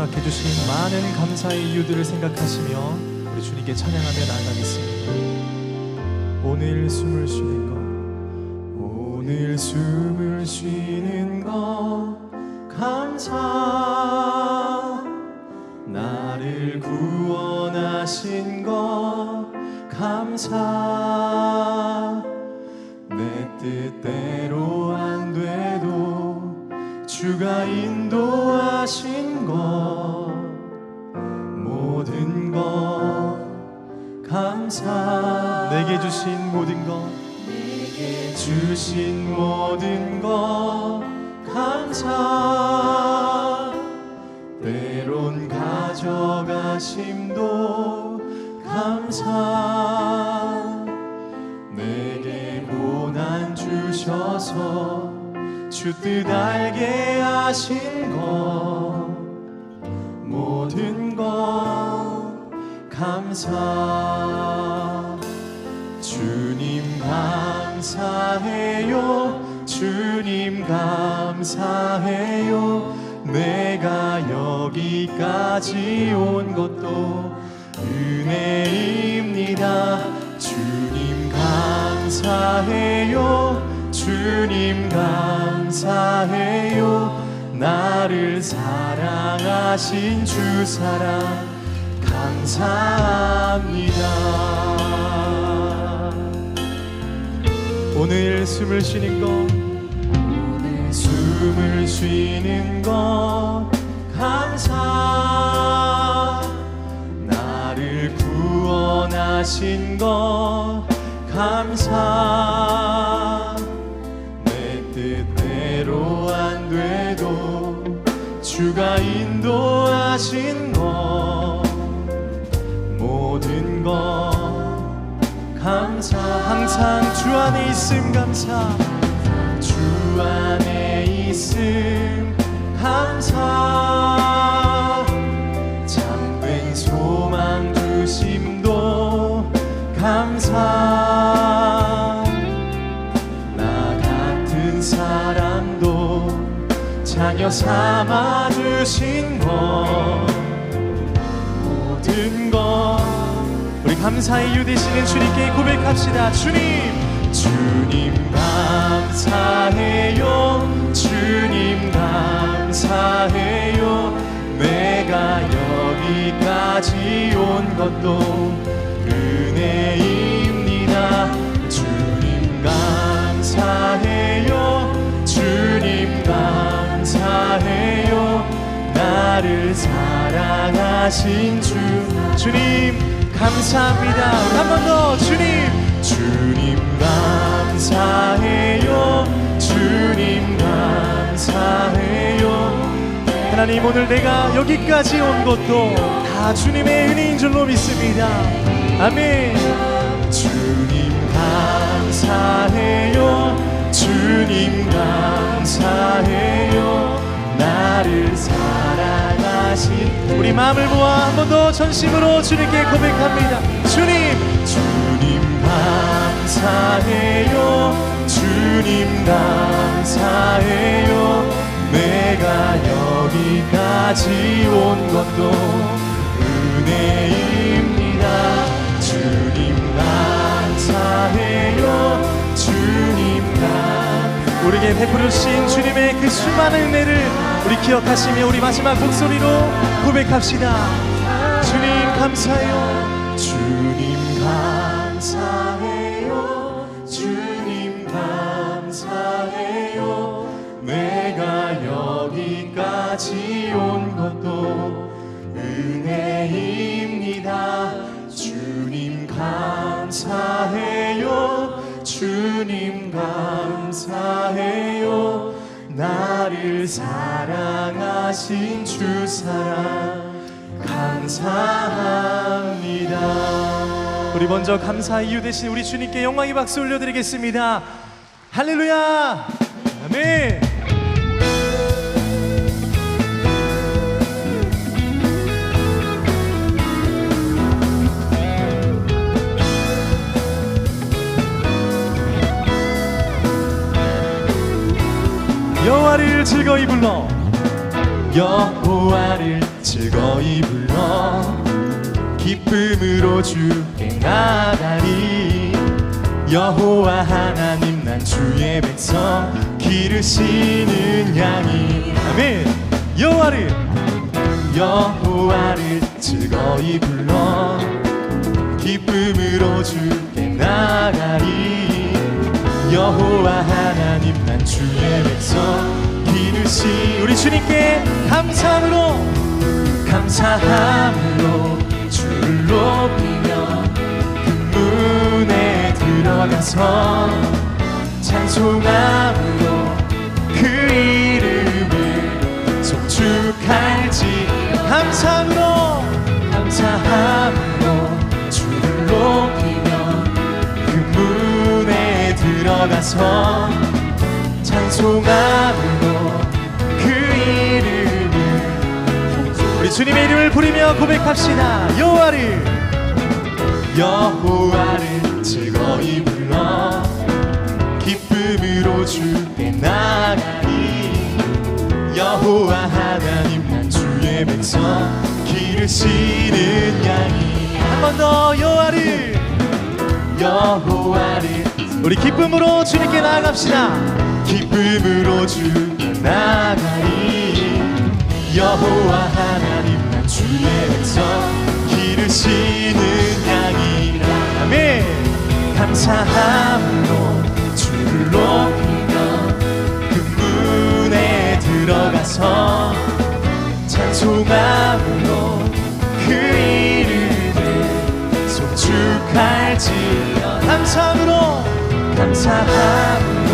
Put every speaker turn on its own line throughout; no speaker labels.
허락해 주신 많은 감사의 이유들을 생각하시며 우리 주님께 찬양하며 나아가겠습니다. 오늘 숨을 쉬는 것 오늘 숨을 쉬는 것 감사 나를 구원하신 것 감사 내 뜻대로 안 돼도 주가 인도하신 주신 모든 것 내게 주신 모든 것 감사. 때론 가져가심도 감사. 내게 고난 주셔서 주 뜻 알게 하신 것 모든 것 감사 주님 감사해요. 주님 감사해요. 내가 여기까지 온 것도 은혜입니다. 주님 감사해요. 주님 감사해요. 나를 사랑하신 주 사랑 감사합니다 오늘 숨을 쉬는 것 오늘 숨을 쉬는 것 감사. 나를 구원하신 것 감사. 내 뜻대로 안 돼도 주가 인도하신 것 감사 항상 주 안에 있음 감사. 주 안에 있음 감사. 참된 소망 주심도 감사. 나 같은 사람도 자녀 삼아 주신 것. 모든 것 감사의 이유 되시는 주님께 고백합시다. 주님 주님 감사해요. 주님 감사해요. 내가 여기까지 온 것도 은혜입니다. 주님 감사해요. 주님 감사해요. 나를 사랑하신 주 주님 감사합니다. 한 번 더 주님. 주님 감사해요. 주님 감사해요. 하나님 오늘 내가 여기까지 온 것도 다 주님의 은혜인 줄로 믿습니다. 아멘. 주님 감사해요. 주님 감사해요 우리 마음을 모아 한 번 더 전심으로 주님께 고백합니다. 주님 주님 감사해요. 주님 감사해요. 내가 여기까지 온 것도 은혜입 주신 주님의 그 수많은 은혜를 우리 기억하시며 우리 마지막 목소리로 고백합시다. 주님 감사해요. 주님 감사해요. 주님 감사해요. 내가 여기까지 온 것도 은혜입니다. 주님 감사해요. 주님 감사해요 나를 사랑하신 주 사랑 감사합니다. 우리 먼저 감사 이유 되신 우리 주님께 영광의 박수 올려드리겠습니다. 할렐루야! 아멘 여호와를 즐거이 불러. 여호와를 즐거이 불러. 기쁨으로 주께 나가리 여호와 하나님 난 주의 백성 기르시는 양이. 아멘. 여호와를. 여호와를 즐거이 불러. 기쁨으로 주께 나가리 여호와 하나님 난 주의 백성 기르시 우리 주님께 감사함으로 감사함으로 주를 높이며 그 문에 들어가서 찬송함으로 그 이름을 송축할지 감사함으로 감사함으로 주를 높이며 그 문에 들어가서 찬송함으로 우리 주님의 이름을 부르며 고백합시다. 여호와를. 여호와를 즐거이 불러 기쁨으로 주께 나가리. 여호와 하나님 난 주의 백성 기르시는 양이. 한 번 더 여호와를. 여호와를 우리 기쁨으로 주님께 나아갑시다. 기쁨으로 주께 나가리 여호와 하나님 난 주의 백성 기르시는 양이라. 아멘. 감사함으로 주를 높이며 그 문에 들어가서 찬송함으로 그 이름을 송축할지어 감사함으로 감사함으로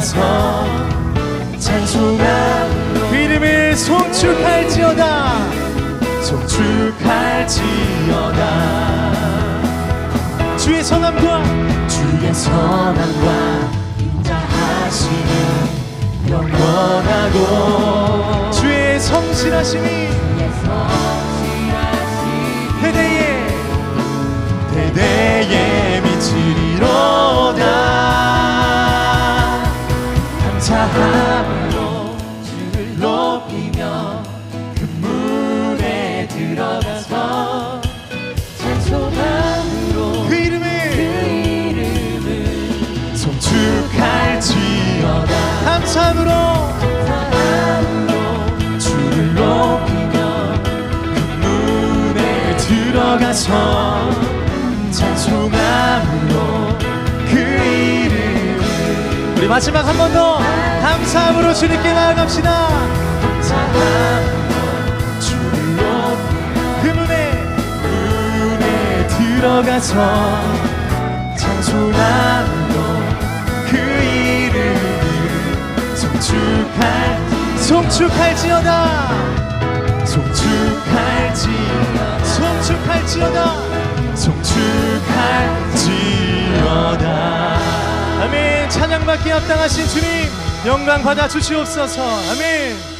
들어가서 찬송함으로 그 이름을 송축할지어다. 송축할지어다. 주의 선함과 주의 선함과 감사함으로. 주를 높이며 그 문에 들어가서 찬송함으로 그 이름. 우리 마지막 한 번 더 감사함으로 주님께 나아갑시다. 감사함으로 주를 높이 그 문에 문에 들어가서 찬송함으로 송축할 송축할지어다. 송축할지어다. 송축할지어다. 송축할지어다. 아멘. 찬양받기 합당하신 주님 영광 받아 주시옵소서. 아멘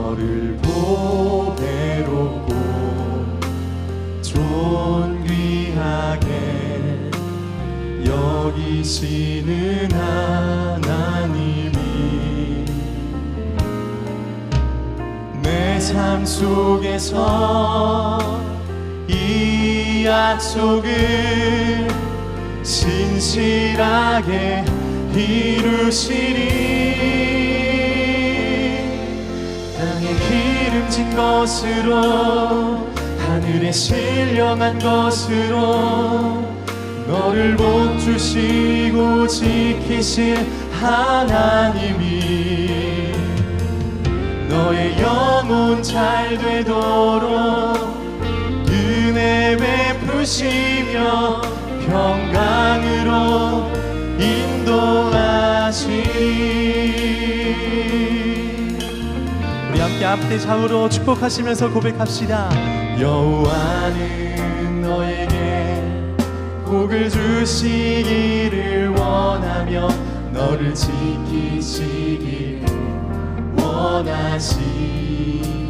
너를 보배롭고 존귀하게 여기시는 하나님이 내 삶 속에서 이 약속을 신실하게 이루시리. 기름진 것으로 하늘에 신령한 것으로 너를 복 주시고 지키실 하나님이 너의 영혼 잘 되도록 은혜 베푸시며 평강으로 인도하시 함께 앞대 좌우로 축복하시면서 고백합시다. 여호와는 너에게 복을 주시기를 원하며 너를 지키시길 원하시.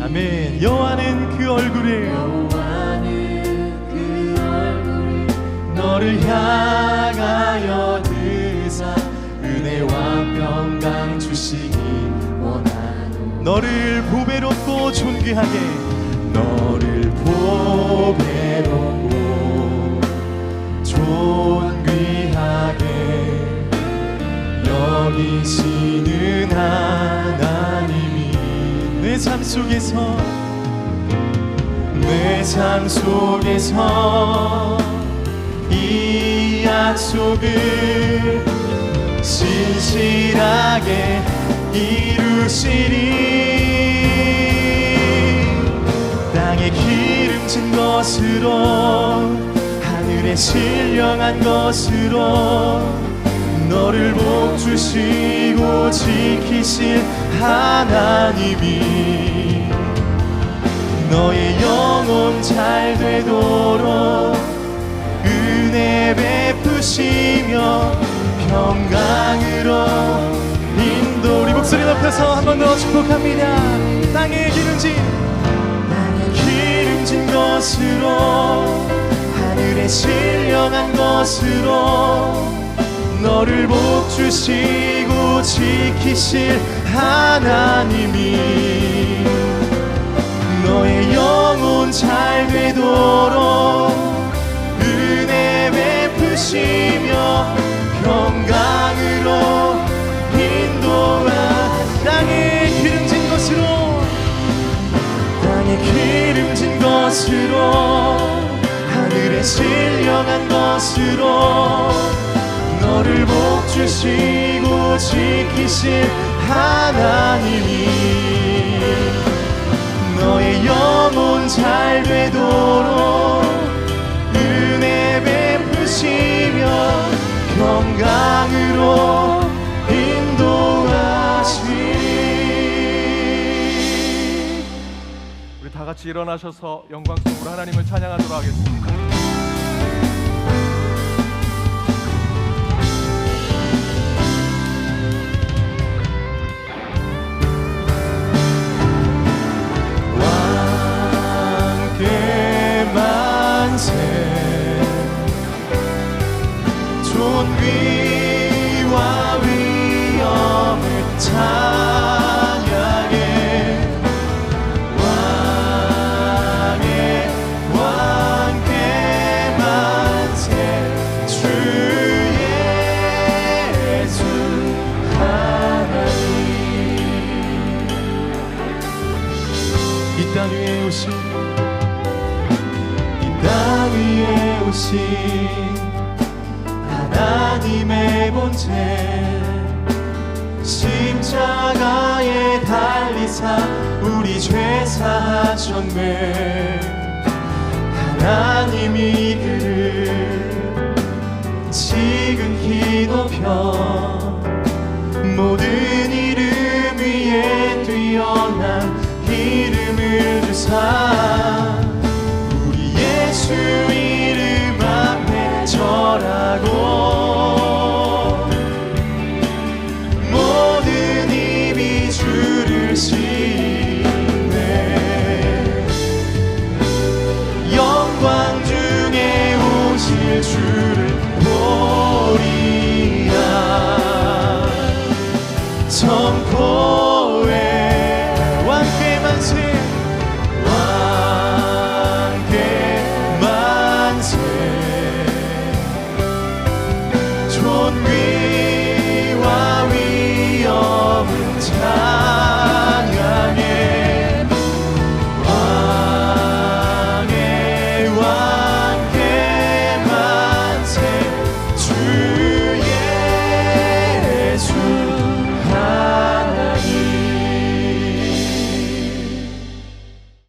아멘. 여호와는 그 얼굴을
여호와는 그 얼굴을
너를 향하여 드사 은혜와 평강 주시기 너를 보배롭고 존귀하게 너를 보배롭고 존귀하게. 여기시는 하나님이 내 삶 속에서 내 삶 속에서 이 약속을 신실하게 이루시리. 땅에 기름진 것으로 하늘에 신령한 것으로 너를 복주시고 지키실 하나님이 너의 영혼 잘 되도록 은혜 베푸시며 평강 높여서 한 번 더 축복합니다. 땅에 기름진 땅에 기름진 것으로 하늘에 신령한 것으로 너를 복주시고 지키실 하나님이 너의 영혼 잘 되도록 하늘에 신령한 것으로 너를 복주시고 지키실 하나님이 너의 영혼 잘 되도록
같이 일어나셔서 영광스러운 하나님을 찬양하도록 하겠습니다.
존귀와 위엄을 찬 오신 하나님의 본체. 십자가에 달리사 우리 죄 사하셨네. 하나님이 그를 지극히 높여 모든 이름 위에 뛰어난 이름을 주사